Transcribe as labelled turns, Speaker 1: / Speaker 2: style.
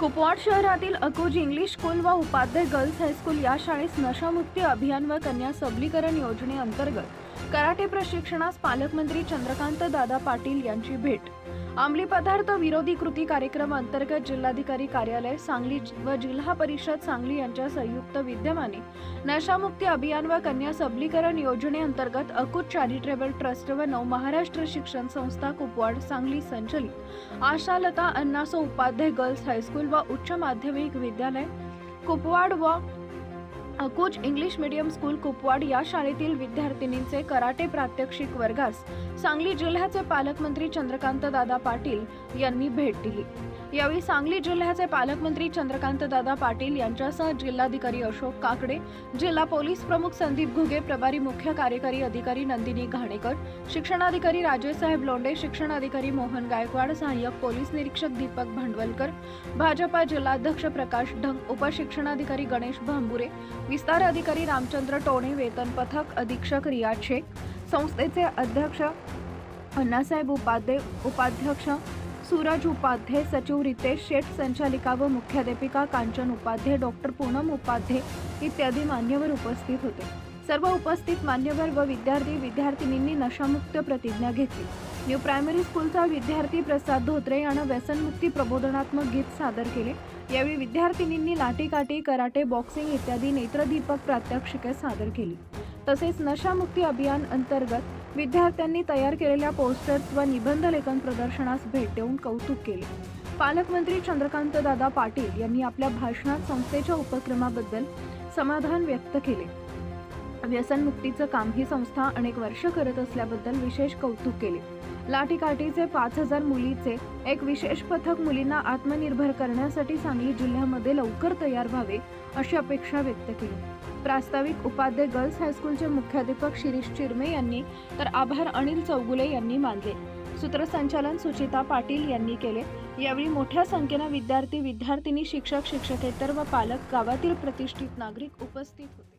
Speaker 1: कुपवाड शहरातील अकोज English school व Upadhyay girls high school या शाळेस नशामुक्ती अभियान व कन्या सबलीकरण योजनेअंतर्गत कराटे प्रशिक्षणास पालकमंत्री चंद्रकांत दादा पाटील यांची भेट. अंमली पदार्थ विरोधी कृती कार्यक्रम अंतर्गत जिल्हाधिकारी कार्यालय सांगली व जिल्हा परिषद सांगली यांच्या संयुक्त विद्यमाने नशामुक्ती अभियान व कन्या सबलीकरण योजनेअंतर्गत अकूत चॅरिटेबल ट्रस्ट व नव महाराष्ट्र शिक्षण संस्था कुपवाड सांगली संचलित. Ashalata Annaso Upadhyay girls high school व उच्च माध्यमिक विद्यालय कुपवाड व अकुज इंग्लिश मीडियम स्कूल कुपवाड या शाळेतील विद्यार्थिनींचे कराटे प्रात्यक्षिक वर्गास सांगली जिल्ह्याचे पालकमंत्री चंद्रकांत दादा पाटील यांनी भेट दिली. यावेळी सांगली जिल्ह्याचे पालकमंत्री चंद्रकांत दादा पाटील यांच्यासह जिल्हाधिकारी अशोक काकडे जिल्हा पोलीस प्रमुख संदीप घुगे प्रभारी मुख्य कार्यकारी अधिकारी नंदिनी घाणेकर शिक्षणाधिकारी राजेसाहेब लोंडे शिक्षणाधिकारी मोहन गायकवाड सहाय्यक पोलीस निरीक्षक दीपक भांडवलकर भाजपा जिल्हाध्यक्ष प्रकाश ढंग उपशिक्षणाधिकारी गणेश भांबुरे विस्तार अधिकारी रामचंद्र टोणे वेतन पथक अधीक्षक रिया शेख संस्थेचे अध्यक्ष अण्णासाहेब उपाध्ये उपाध्यक्ष सूरज उपाध्ये सचिव रितेश शेठ संचालिका व मुख्याध्यापिका कांचन उपाध्ये डॉक्टर पूनम उपाध्ये इत्यादी मान्यवर उपस्थित होते. सर्व उपस्थित मान्यवर व विद्यार्थी विद्यार्थिनींनी नशामुक्त प्रतिज्ञा घेतली. न्यू प्रायमरी स्कूलचा विद्यार्थी प्रसाद धोत्रे यानं व्यसनमुक्ती प्रबोधनात्मक गीत सादर केले. यावेळी विद्यार्थिनींनी लाठीकाठी कराटे बॉक्सिंग इत्यादी नेत्रदीपक प्रात्यक्षिके सादर केली. तसेच नशामुक्ती अभियान अंतर्गत विद्यार्थ्यांनी तयार केलेल्या पोस्टर्स व निबंध लेखन प्रदर्शनास भेट देऊन कौतुक केले. पालकमंत्री चंद्रकांत दादा पाटील यांनी आपल्या भाषणात संस्थेच्या उपक्रमाबद्दल समाधान व्यक्त केले. व्यसनमुक्तीचं काम ही संस्था अनेक वर्ष करत असल्याबद्दल विशेष कौतुक केले. लाठीकाठीचे पाच हजार मुलीचे एक विशेष पथक मुलींना आत्मनिर्भर करण्यासाठी सांगली जिल्ह्यामध्ये लवकर तयार व्हावे अशी अपेक्षा व्यक्त केली. प्रास्ताविक उपाध्ये गर्ल्स हायस्कूलचे मुख्याध्यापक शिरीष चिरमे यांनी तर आभार अनिल चौगुले यांनी मानले. सूत्रसंचालन सुचिता पाटील यांनी केले. यावेळी मोठ्या संख्येनं विद्यार्थी विद्यार्थिनी शिक्षक शिक्षकेतर व पालक गावातील प्रतिष्ठित नागरिक उपस्थित होते.